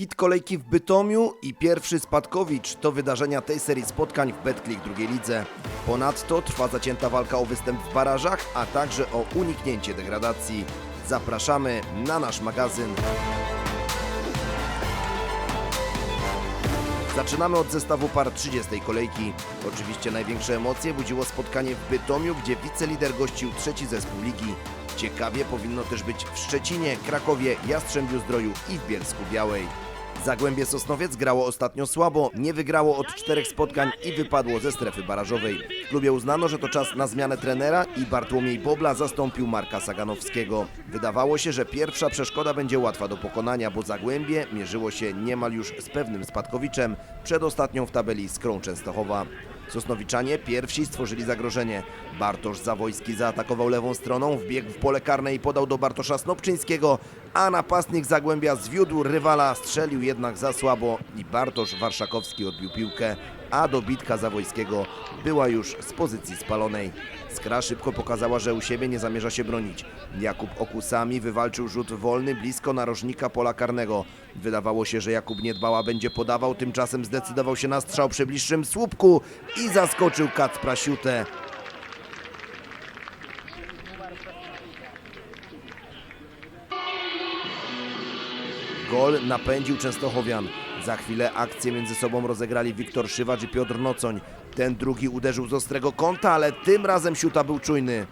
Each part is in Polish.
Hit kolejki w Bytomiu i pierwszy spadkowicz to wydarzenia tej serii spotkań w Betclic drugiej lidze. Ponadto trwa zacięta walka o występ w barażach, a także o uniknięcie degradacji. Zapraszamy na nasz magazyn. Zaczynamy od zestawu par 30 kolejki. Oczywiście największe emocje budziło spotkanie w Bytomiu, gdzie wicelider gościł trzeci zespół ligi. Ciekawie powinno też być w Szczecinie, Krakowie, Jastrzębiu Zdroju i w Bielsku Białej. Zagłębie Sosnowiec grało ostatnio słabo, nie wygrało od czterech spotkań i wypadło ze strefy barażowej. W klubie uznano, że to czas na zmianę trenera i Bartłomiej Bobla zastąpił Marka Saganowskiego. Wydawało się, że pierwsza przeszkoda będzie łatwa do pokonania, bo Zagłębie mierzyło się niemal już z pewnym spadkowiczem, przedostatnią w tabeli Skrą Częstochowa. Sosnowiczanie pierwsi stworzyli zagrożenie. Bartosz Zawojski zaatakował lewą stroną, wbiegł w pole karne i podał do Bartosza Snopczyńskiego, a napastnik Zagłębia zwiódł rywala, strzelił jednak za słabo i Bartosz Warszakowski odbił piłkę, a dobitka Zawojskiego była już z pozycji spalonej. Skra szybko pokazała, że u siebie nie zamierza się bronić. Jakub Okusami wywalczył rzut wolny blisko narożnika pola karnego. Wydawało się, że Jakub Niedbała będzie podawał, tymczasem zdecydował się na strzał przy bliższym słupku i zaskoczył Kacpra Siutę. Gol napędził Częstochowian. Za chwilę akcję między sobą rozegrali Wiktor Szywacz i Piotr Nocoń. Ten drugi uderzył z ostrego kąta, ale tym razem Siuta był czujny.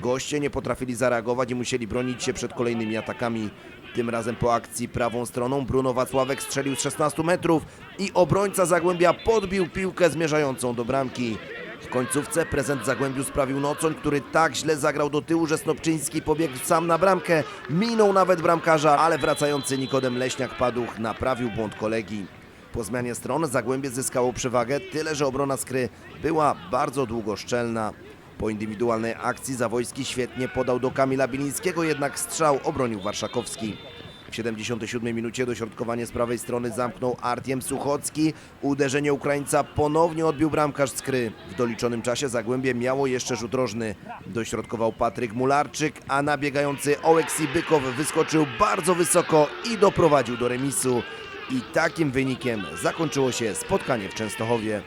Goście nie potrafili zareagować i musieli bronić się przed kolejnymi atakami. Tym razem po akcji prawą stroną Bruno Wacławek strzelił z 16 metrów i obrońca Zagłębia podbił piłkę zmierzającą do bramki. W końcówce prezent Zagłębiu sprawił Nocoń, który tak źle zagrał do tyłu, że Snopczyński pobiegł sam na bramkę. Minął nawet bramkarza, ale wracający Nikodem Leśniak Paduch naprawił błąd kolegi. Po zmianie stron Zagłębie zyskało przewagę, tyle że obrona Skry była bardzo długo szczelna. Po indywidualnej akcji Zawojski świetnie podał do Kamila Bilińskiego, jednak strzał obronił Warszakowski. W 77 minucie dośrodkowanie z prawej strony zamknął Artiem Suchocki. Uderzenie Ukraińca ponownie odbił bramkarz Skry. W doliczonym czasie Zagłębie miało jeszcze rzut rożny. Dośrodkował Patryk Mularczyk, a nabiegający Oleksij Bykow wyskoczył bardzo wysoko i doprowadził do remisu. I takim wynikiem zakończyło się spotkanie w Częstochowie.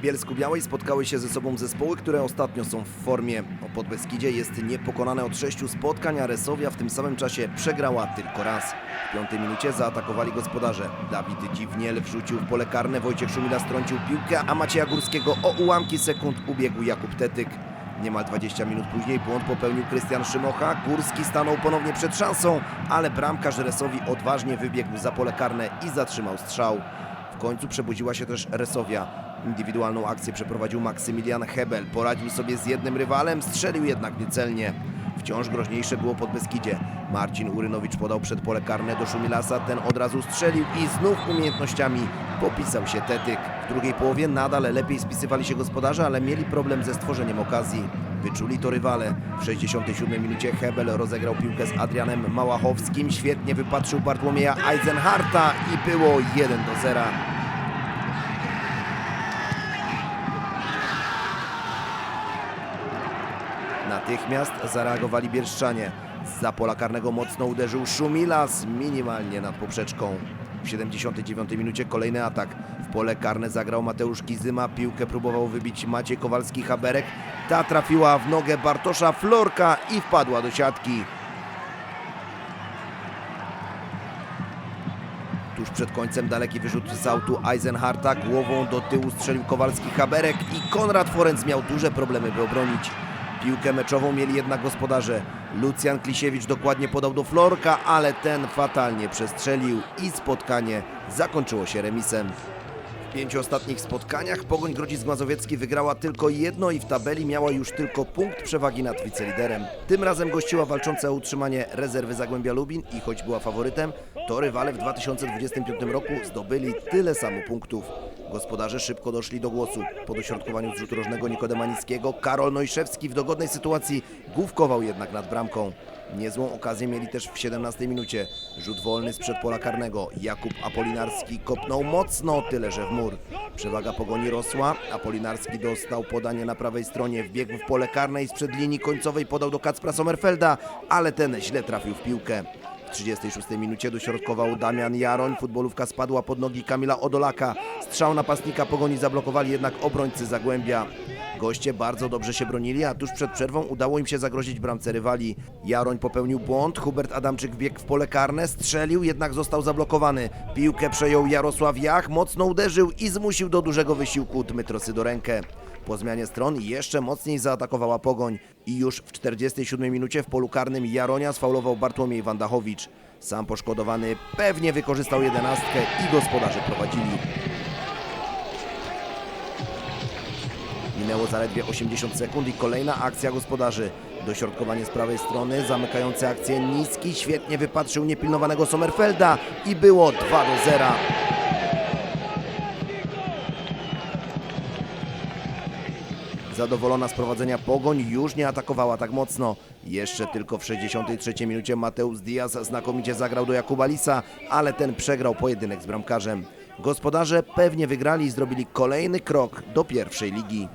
Bielsku Białej spotkały się ze sobą zespoły, które ostatnio są w formie. O Podbeskidzie jest niepokonane od sześciu spotkań, a Resowia w tym samym czasie przegrała tylko raz. W piątej minucie zaatakowali gospodarze. Dawid Dziwniel wrzucił w pole karne, Wojciech Szumila strącił piłkę, a Macieja Górskiego o ułamki sekund ubiegł Jakub Tetyk. Niemal 20 minut później błąd popełnił Krystian Szymocha. Górski stanął ponownie przed szansą, ale bramkarz Resowi odważnie wybiegł za pole karne i zatrzymał strzał. W końcu przebudziła się też Resowia. Indywidualną akcję przeprowadził Maksymilian Hebel. Poradził sobie z jednym rywalem, strzelił jednak niecelnie. Wciąż groźniejsze było pod Beskidzie. Marcin Urynowicz podał przed pole karne do Szumilasa, ten od razu strzelił i znów umiejętnościami popisał się Tetyk. W drugiej połowie nadal lepiej spisywali się gospodarze, ale mieli problem ze stworzeniem okazji. Wyczuli to rywale. W 67 minucie Hebel rozegrał piłkę z Adrianem Małachowskim, świetnie wypatrzył Bartłomieja Eisenharta i było 1 do 0. Natychmiast zareagowali Bielszczanie. Z pola karnego mocno uderzył Szumilas minimalnie nad poprzeczką. W 79 minucie kolejny atak. W pole karne zagrał Mateusz Kizyma. Piłkę próbował wybić Maciej Kowalski-Haberek. Ta trafiła w nogę Bartosza Florka i wpadła do siatki. Tuż przed końcem daleki wyrzut z autu Eisenharta. Głową do tyłu strzelił Kowalski-Haberek i Konrad Forenc miał duże problemy, by obronić. Piłkę meczową mieli jednak gospodarze. Lucjan Klisiewicz dokładnie podał do Florka, ale ten fatalnie przestrzelił i spotkanie zakończyło się remisem. W pięciu ostatnich spotkaniach Pogoń Grodzisk Mazowiecki wygrała tylko jedno i w tabeli miała już tylko punkt przewagi nad wiceliderem. Tym razem gościła walczące o utrzymanie rezerwy Zagłębia Lubin i choć była faworytem, To rywale w 2025 roku zdobyli tyle samo punktów. Gospodarze szybko doszli do głosu. Po dośrodkowaniu z rzutu rożnego Nikodema Nickiego Karol Nojszewski w dogodnej sytuacji główkował jednak nad bramką. Niezłą okazję mieli też w 17 minucie. Rzut wolny sprzed pola karnego. Jakub Apolinarski kopnął mocno, tyle że w mur. Przewaga pogoni rosła. Apolinarski dostał podanie na prawej stronie. Wbiegł w pole karne i sprzed linii końcowej podał do Kacpra Sommerfelda, ale ten źle trafił w piłkę. W 36 minucie dośrodkował Damian Jaroń. Futbolówka spadła pod nogi Kamila Odolaka. Strzał napastnika pogoni zablokowali jednak obrońcy Zagłębia. Goście bardzo dobrze się bronili, a tuż przed przerwą udało im się zagrozić bramce rywali. Jaroń popełnił błąd, Hubert Adamczyk wbiegł w pole karne, strzelił, jednak został zablokowany. Piłkę przejął Jarosław Jach, mocno uderzył i zmusił do dużego wysiłku Dmytro Sydorękę. Po zmianie stron jeszcze mocniej zaatakowała Pogoń i już w 47 minucie w polu karnym Jaronia sfaulował Bartłomiej Wandachowicz. Sam poszkodowany pewnie wykorzystał jedenastkę i gospodarze prowadzili. Minęło zaledwie 80 sekund i kolejna akcja gospodarzy. Dośrodkowanie z prawej strony, zamykający akcję niski, świetnie wypatrzył niepilnowanego Sommerfelda i było 2 do 0. Zadowolona z prowadzenia Pogoń już nie atakowała tak mocno. Jeszcze tylko w 63 minucie Mateusz Diaz znakomicie zagrał do Jakuba Lisa, ale ten przegrał pojedynek z bramkarzem. Gospodarze pewnie wygrali i zrobili kolejny krok do pierwszej ligi.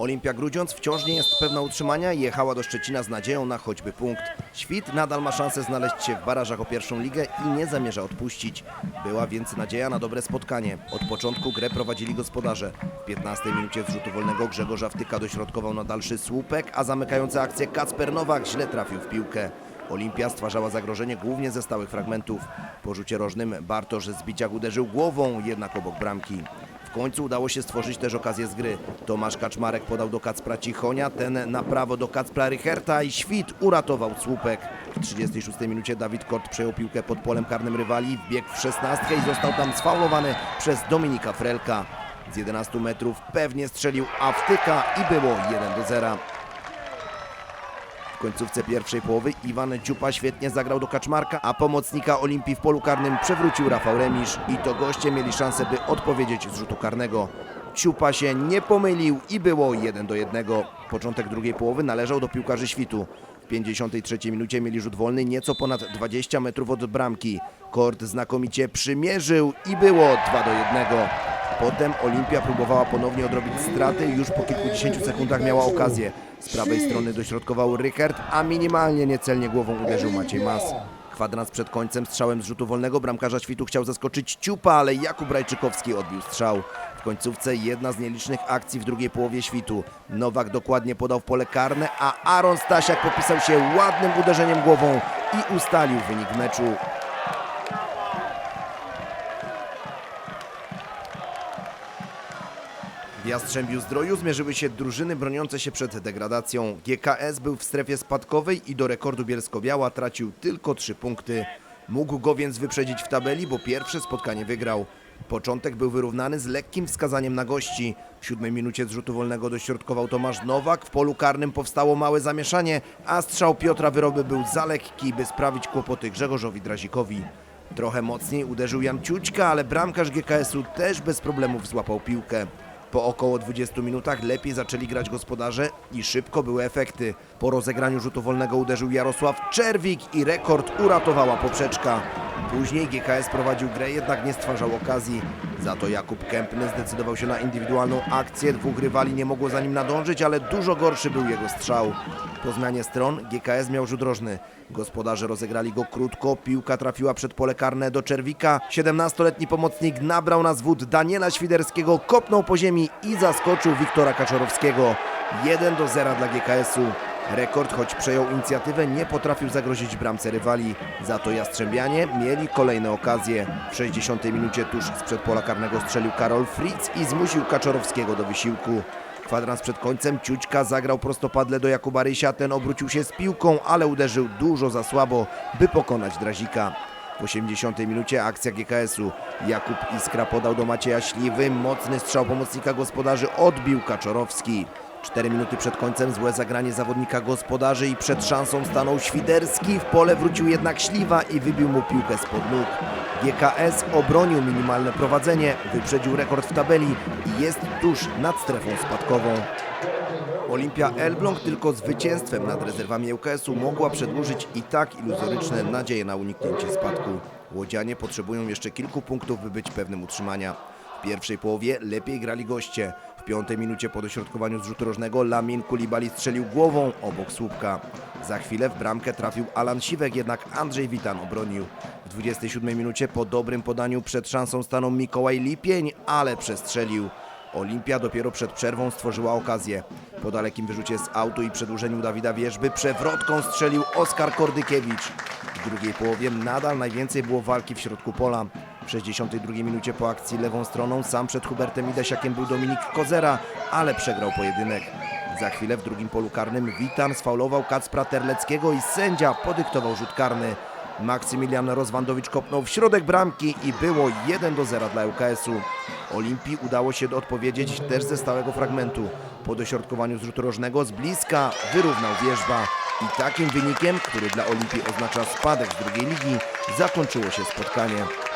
Olimpia Grudziądz wciąż nie jest pewna utrzymania i jechała do Szczecina z nadzieją na choćby punkt. Świt nadal ma szansę znaleźć się w barażach o pierwszą ligę i nie zamierza odpuścić. Była więc nadzieja na dobre spotkanie. Od początku grę prowadzili gospodarze. W 15 minucie z rzutu wolnego Grzegorza Wtyka dośrodkował na dalszy słupek, a zamykający akcję Kacper Nowak źle trafił w piłkę. Olimpia stwarzała zagrożenie głównie ze stałych fragmentów. Po rzucie rożnym Bartosz z biciach uderzył głową, jednak obok bramki. W końcu udało się stworzyć też okazję z gry. Tomasz Kaczmarek podał do Kacpra Cichonia, ten na prawo do Kacpra Rycherta i Świt uratował słupek. W 36 minucie Dawid Kort przejął piłkę pod polem karnym rywali, wbiegł w 16 i został tam sfaulowany przez Dominika Frelka. Z 11 metrów pewnie strzelił Awtyka i było 1 do 0. Końcówce pierwszej połowy Iwan Dziupa świetnie zagrał do Kaczmarka, a pomocnika Olimpii w polu karnym przewrócił Rafał Remisz i to goście mieli szansę, by odpowiedzieć z rzutu karnego. Ciupa się nie pomylił i było 1 do 1. Początek drugiej połowy należał do piłkarzy świtu. W 53 minucie mieli rzut wolny nieco ponad 20 metrów od bramki. Kort znakomicie przymierzył i było 2 do 1. Potem Olimpia próbowała ponownie odrobić straty już po kilkudziesięciu sekundach miała okazję. Z prawej strony dośrodkował Rykert, a minimalnie niecelnie głową uderzył Maciej Mas. Kwadrans przed końcem strzałem z rzutu wolnego bramkarza świtu chciał zaskoczyć Ciupa, ale Jakub Rajczykowski odbił strzał. W końcówce jedna z nielicznych akcji w drugiej połowie świtu. Nowak dokładnie podał w pole karne, a Aaron Stasiak popisał się ładnym uderzeniem głową i ustalił wynik meczu. Jastrzębiu Zdroju zmierzyły się drużyny broniące się przed degradacją. GKS był w strefie spadkowej i do rekordu Bielsko-Biała tracił tylko trzy punkty. Mógł go więc wyprzedzić w tabeli, bo pierwsze spotkanie wygrał. Początek był wyrównany z lekkim wskazaniem na gości. W siódmej minucie z rzutu wolnego dośrodkował Tomasz Nowak. W polu karnym powstało małe zamieszanie, a strzał Piotra Wyroby był za lekki, by sprawić kłopoty Grzegorzowi Drazikowi. Trochę mocniej uderzył Jan Ciućka, ale bramkarz GKS-u też bez problemów złapał piłkę. Po około 20 minutach lepiej zaczęli grać gospodarze i szybko były efekty. Po rozegraniu rzutu wolnego uderzył Jarosław Czerwik i rekord uratowała poprzeczka. Później GKS prowadził grę, jednak nie stwarzał okazji. Za to Jakub Kępny zdecydował się na indywidualną akcję. Dwóch rywali nie mogło za nim nadążyć, ale dużo gorszy był jego strzał. Po zmianie stron GKS miał rzut rożny. Gospodarze rozegrali go krótko, piłka trafiła przed pole karne do Czerwika. 17-letni pomocnik nabrał na zwód Daniela Świderskiego, kopnął po ziemi i zaskoczył Wiktora Kaczorowskiego. 1 do 0 dla GKS-u. Rekord, choć przejął inicjatywę, nie potrafił zagrozić bramce rywali. Za to Jastrzębianie mieli kolejne okazje. W 60 minucie tuż sprzed pola karnego strzelił Karol Fritz i zmusił Kaczorowskiego do wysiłku. Kwadrans przed końcem Ciućka zagrał prostopadle do Jakuba Rysia, ten obrócił się z piłką, ale uderzył dużo za słabo, by pokonać Drazika. W 80 minucie akcja GKS-u. Jakub Iskra podał do Macieja Śliwy, mocny strzał pomocnika gospodarzy odbił Kaczorowski. Cztery minuty przed końcem złe zagranie zawodnika gospodarzy i przed szansą stanął Świderski. W pole wrócił jednak Śliwa i wybił mu piłkę spod nóg. GKS obronił minimalne prowadzenie, wyprzedził rekord w tabeli i jest tuż nad strefą spadkową. Olimpia Elbląg tylko zwycięstwem nad rezerwami ŁKS-u mogła przedłużyć i tak iluzoryczne nadzieje na uniknięcie spadku. Łodzianie potrzebują jeszcze kilku punktów, by być pewnym utrzymania. W pierwszej połowie lepiej grali goście. W piątej minucie po dośrodkowaniu z rzutu rożnego Lamin Kulibali strzelił głową obok słupka. Za chwilę w bramkę trafił Alan Siwek, jednak Andrzej Witan obronił. W 27 minucie po dobrym podaniu przed szansą stanął Mikołaj Lipień, ale przestrzelił. Olimpia dopiero przed przerwą stworzyła okazję. Po dalekim wyrzucie z autu i przedłużeniu Dawida Wierzby przewrotką strzelił Oskar Kordykiewicz. W drugiej połowie nadal najwięcej było walki w środku pola. W 62 minucie po akcji lewą stroną sam przed Hubertem Idesiakiem był Dominik Kozera, ale przegrał pojedynek. Za chwilę w drugim polu karnym Witan sfaulował Kacpra Terleckiego i sędzia podyktował rzut karny. Maksymilian Rozwandowicz kopnął w środek bramki i było 1 do 0 dla ŁKS-u. Olimpii udało się odpowiedzieć też ze stałego fragmentu. Po dośrodkowaniu z rzutu rożnego z bliska wyrównał wierzba. I takim wynikiem, który dla Olimpii oznacza spadek z drugiej ligi, zakończyło się spotkanie.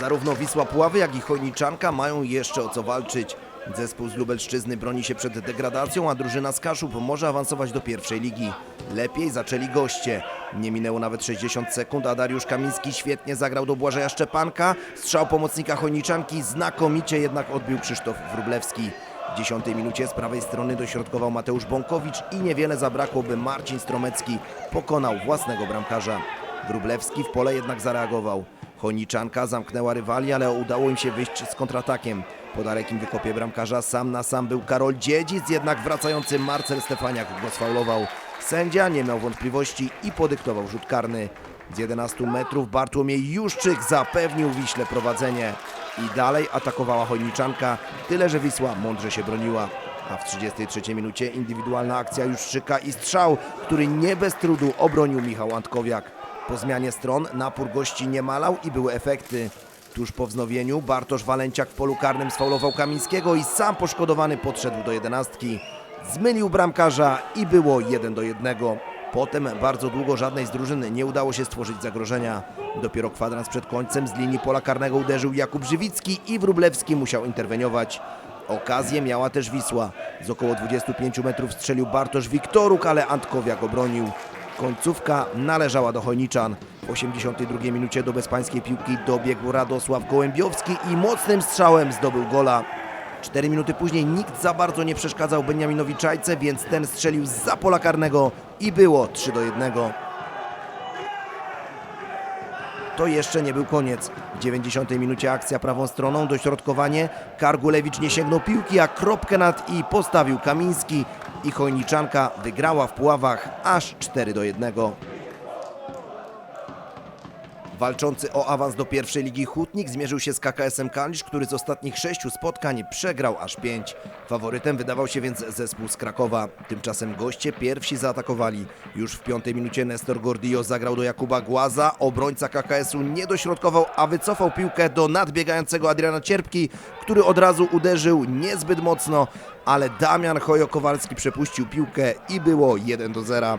Zarówno Wisła Puławy, jak i Chojniczanka mają jeszcze o co walczyć. Zespół z Lubelszczyzny broni się przed degradacją, a drużyna z Kaszub może awansować do pierwszej ligi. Lepiej zaczęli goście. Nie minęło nawet 60 sekund, a Dariusz Kamiński świetnie zagrał do Błażeja Szczepanka. Strzał pomocnika Chojniczanki znakomicie jednak odbił Krzysztof Wróblewski. W 10 minucie z prawej strony dośrodkował Mateusz Bąkowicz i niewiele zabrakło, by Marcin Stromecki pokonał własnego bramkarza. Wróblewski w pole jednak zareagował. Chojniczanka zamknęła rywali, ale udało im się wyjść z kontratakiem. Po dalekim wykopie bramkarza sam na sam był Karol Dziedzic, jednak wracający Marcel Stefaniak go sfaulował. Sędzia nie miał wątpliwości i podyktował rzut karny. Z 11 metrów Bartłomiej Juszczyk zapewnił Wiśle prowadzenie. I dalej atakowała Chojniczanka, tyle że Wisła mądrze się broniła. A w 33 minucie indywidualna akcja Juszczyka i strzał, który nie bez trudu obronił Michał Antkowiak. Po zmianie stron napór gości nie malał i były efekty. Tuż po wznowieniu Bartosz Walenciak w polu karnym sfaulował Kamińskiego i sam poszkodowany podszedł do jedenastki. Zmylił bramkarza i było 1 do 1. Potem bardzo długo żadnej z drużyn nie udało się stworzyć zagrożenia. Dopiero kwadrans przed końcem z linii pola karnego uderzył Jakub Żywicki i Wróblewski musiał interweniować. Okazję miała też Wisła. Z około 25 metrów strzelił Bartosz Wiktoruk, ale Antkowiak obronił. Końcówka należała do Chojniczan. W 82 minucie do bezpańskiej piłki dobiegł Radosław Gołębiowski i mocnym strzałem zdobył gola. Cztery minuty później nikt za bardzo nie przeszkadzał Beniaminowi Czajce, więc ten strzelił z pola karnego i było 3 do 1. To jeszcze nie był koniec. W 90 minucie akcja prawą stroną, dośrodkowanie. Kargulewicz nie sięgnął piłki, a kropkę nad i postawił Kamiński. I Chojniczanka wygrała w Puławach aż 4 do 1. Walczący o awans do pierwszej ligi Hutnik zmierzył się z KKS-em Kalisz, który z ostatnich sześciu spotkań przegrał aż pięć. Faworytem wydawał się więc zespół z Krakowa. Tymczasem goście pierwsi zaatakowali. Już w piątej minucie Nestor Gordillo zagrał do Jakuba Głaza. Obrońca KKS-u nie dośrodkował, a wycofał piłkę do nadbiegającego Adriana Cierpki, który od razu uderzył niezbyt mocno, ale Damian Hojo-Kowalski przepuścił piłkę i było 1 do 0.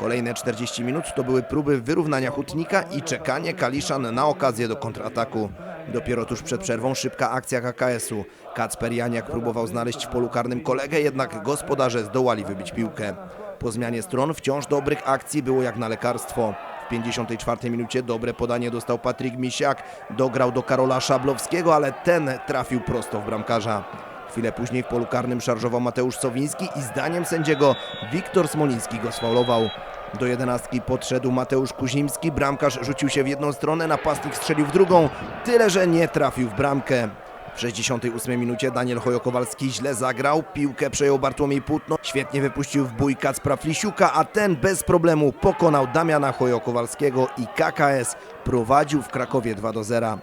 Kolejne 40 minut to były próby wyrównania Hutnika i czekanie Kaliszan na okazję do kontrataku. Dopiero tuż przed przerwą szybka akcja KKS-u. Kacper Janiak próbował znaleźć w polu karnym kolegę, jednak gospodarze zdołali wybić piłkę. Po zmianie stron wciąż dobrych akcji było jak na lekarstwo. W 54 minucie dobre podanie dostał Patryk Misiak, dograł do Karola Szablowskiego, ale ten trafił prosto w bramkarza. Chwilę później w polu karnym szarżował Mateusz Sowiński i zdaniem sędziego Wiktor Smoliński go sfaulował. Do jedenastki podszedł Mateusz Kuzimski, bramkarz rzucił się w jedną stronę, napastnik strzelił w drugą, tyle że nie trafił w bramkę. W 68 minucie Daniel Hojo-Kowalski źle zagrał, piłkę przejął Bartłomiej Płótno, świetnie wypuścił w bój Kacpra Flisiuka, a ten bez problemu pokonał Damiana Hojo-Kowalskiego i KKS prowadził w Krakowie 2 do 0.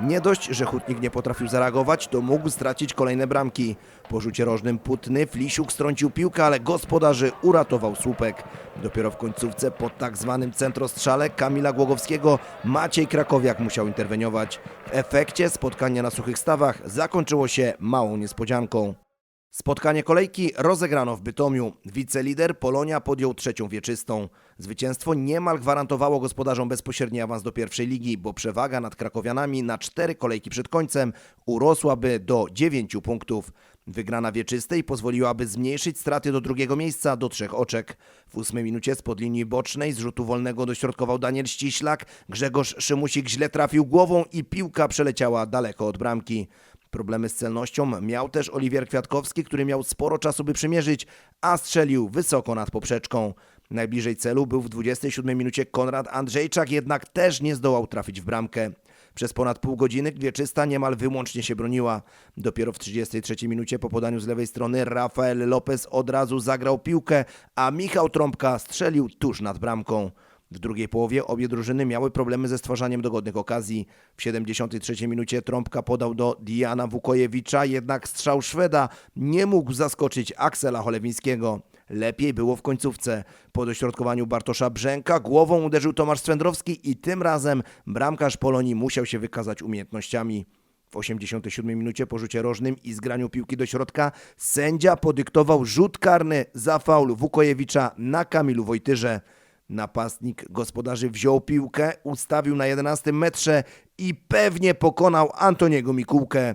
Nie dość, że Hutnik nie potrafił zareagować, to mógł stracić kolejne bramki. Po rzucie rożnym Putny Flisiuk strącił piłkę, ale gospodarzy uratował słupek. Dopiero w końcówce po tak zwanym centrostrzale Kamila Głogowskiego Maciej Krakowiak musiał interweniować. W efekcie spotkanie na suchych stawach zakończyło się małą niespodzianką. Spotkanie kolejki rozegrano w Bytomiu. Wicelider Polonia podjął trzecią wieczystą. Zwycięstwo niemal gwarantowało gospodarzom bezpośredni awans do pierwszej ligi, bo przewaga nad Krakowianami na cztery kolejki przed końcem urosłaby do dziewięciu punktów. Wygrana wieczystej pozwoliłaby zmniejszyć straty do drugiego miejsca do trzech oczek. W ósmej minucie spod linii bocznej z rzutu wolnego dośrodkował Daniel Ściślak, Grzegorz Szymusik źle trafił głową i piłka przeleciała daleko od bramki. Problemy z celnością miał też Oliwier Kwiatkowski, który miał sporo czasu by przymierzyć, a strzelił wysoko nad poprzeczką. Najbliżej celu był w 27 minucie Konrad Andrzejczak, jednak też nie zdołał trafić w bramkę. Przez ponad pół godziny Wieczysta niemal wyłącznie się broniła. Dopiero w 33 minucie po podaniu z lewej strony Rafael Lopez od razu zagrał piłkę, a Michał Trąbka strzelił tuż nad bramką. W drugiej połowie obie drużyny miały problemy ze stwarzaniem dogodnych okazji. W 73 minucie Trąbka podał do Diana Wukojewicza, jednak strzał Szweda nie mógł zaskoczyć Aksela Cholewińskiego. Lepiej było w końcówce. Po dośrodkowaniu Bartosza Brzęka głową uderzył Tomasz Swędrowski i tym razem bramkarz Polonii musiał się wykazać umiejętnościami. W 87 minucie po rzucie rożnym i zgraniu piłki do środka sędzia podyktował rzut karny za faul Wukojewicza na Kamilu Wojtyrze. Napastnik gospodarzy wziął piłkę, ustawił na 11 metrze i pewnie pokonał Antoniego Mikułkę.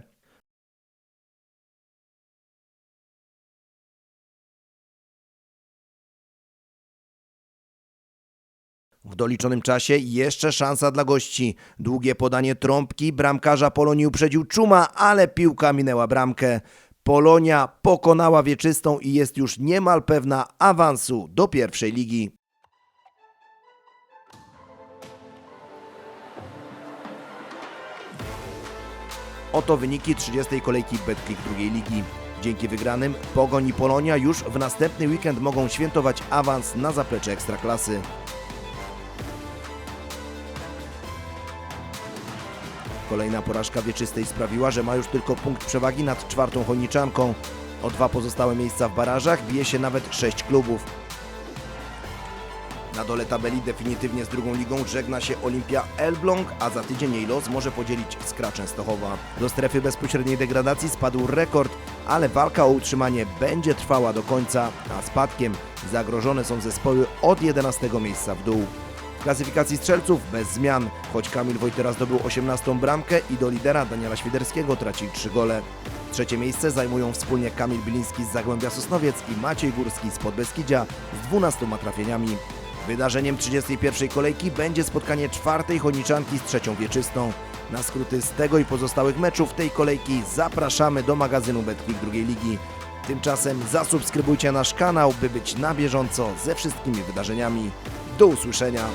W doliczonym czasie jeszcze szansa dla gości. Długie podanie trąbki, bramkarza Polonii uprzedził Czuma, ale piłka minęła bramkę. Polonia pokonała wieczystą i jest już niemal pewna awansu do pierwszej ligi. Oto wyniki 30. kolejki Betclick drugiej ligi. Dzięki wygranym Pogoń i Polonia już w następny weekend mogą świętować awans na zaplecze Ekstraklasy. Kolejna porażka wieczystej sprawiła, że ma już tylko punkt przewagi nad czwartą Chojniczanką. O dwa pozostałe miejsca w barażach bije się nawet sześć klubów. Na dole tabeli definitywnie z drugą ligą żegna się Olimpia Elbląg, a za tydzień jej los może podzielić Skra Częstochowa. Do strefy bezpośredniej degradacji spadł rekord, ale walka o utrzymanie będzie trwała do końca, a spadkiem zagrożone są zespoły od 11 miejsca w dół. Klasyfikacji strzelców bez zmian, choć Kamil Wojtyra zdobył 18 bramkę i do lidera Daniela Świderskiego traci 3 gole. Trzecie miejsce zajmują wspólnie Kamil Biliński z Zagłębia Sosnowiec i Maciej Górski z Podbeskidzia z 12 trafieniami. Wydarzeniem 31. kolejki będzie spotkanie czwartej Choniczanki z trzecią wieczystą. Na skróty z tego i pozostałych meczów tej kolejki zapraszamy do magazynu Betclick drugiej ligi. Tymczasem zasubskrybujcie nasz kanał, by być na bieżąco ze wszystkimi wydarzeniami. Do usłyszenia!